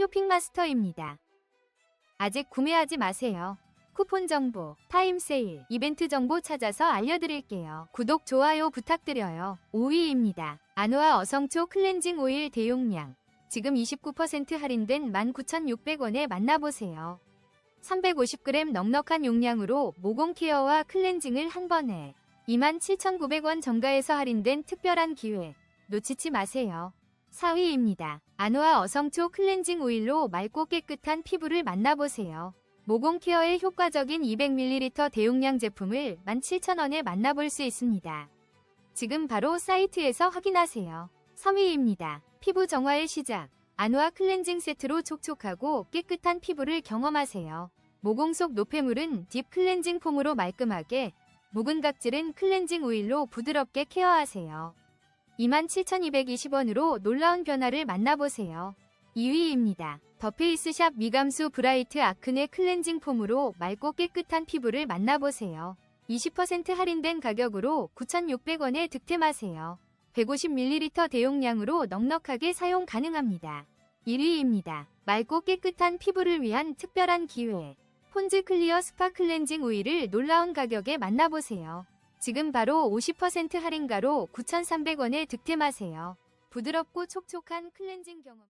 쇼핑마스터입니다. 아직 구매하지 마세요. 쿠폰 정보, 타임 세일, 이벤트 정보 찾아서 알려드릴게요. 구독, 좋아요 부탁드려요. 5위입니다. 아노아 어성초 클렌징 오일 대용량. 지금 29% 할인된 19,600원에 만나보세요. 350g 넉넉한 용량으로 모공 케어와 클렌징을 한 번에 27,900원 정가에서 할인된 특별한 기회. 놓치지 마세요. 4위입니다. 아노아 어성초 클렌징 오일로 맑고 깨끗한 피부를 만나보세요. 모공 케어에 효과적인 200ml 대용량 제품을 17,000원에 만나볼 수 있습니다. 지금 바로 사이트에서 확인하세요. 3위입니다. 피부 정화의 시작. 아노아 클렌징 세트로 촉촉하고 깨끗한 피부를 경험하세요. 모공 속 노폐물은 딥 클렌징 폼으로 말끔하게, 묵은 각질은 클렌징 오일로 부드럽게 케어하세요. 27,220원으로 놀라운 변화를 만나보세요. 2위입니다. 더 페이스샵 미감수 브라이트 아크네 클렌징 폼으로 맑고 깨끗한 피부를 만나보세요. 20% 할인된 가격으로 9,600원에 득템하세요. 150ml 대용량으로 넉넉하게 사용 가능합니다. 1위입니다. 맑고 깨끗한 피부를 위한 특별한 기회. 폰즈 클리어 스파 클렌징 오일을 놀라운 가격에 만나보세요. 지금 바로 50% 할인가로 9,300원에 득템하세요. 부드럽고 촉촉한 클렌징 경험.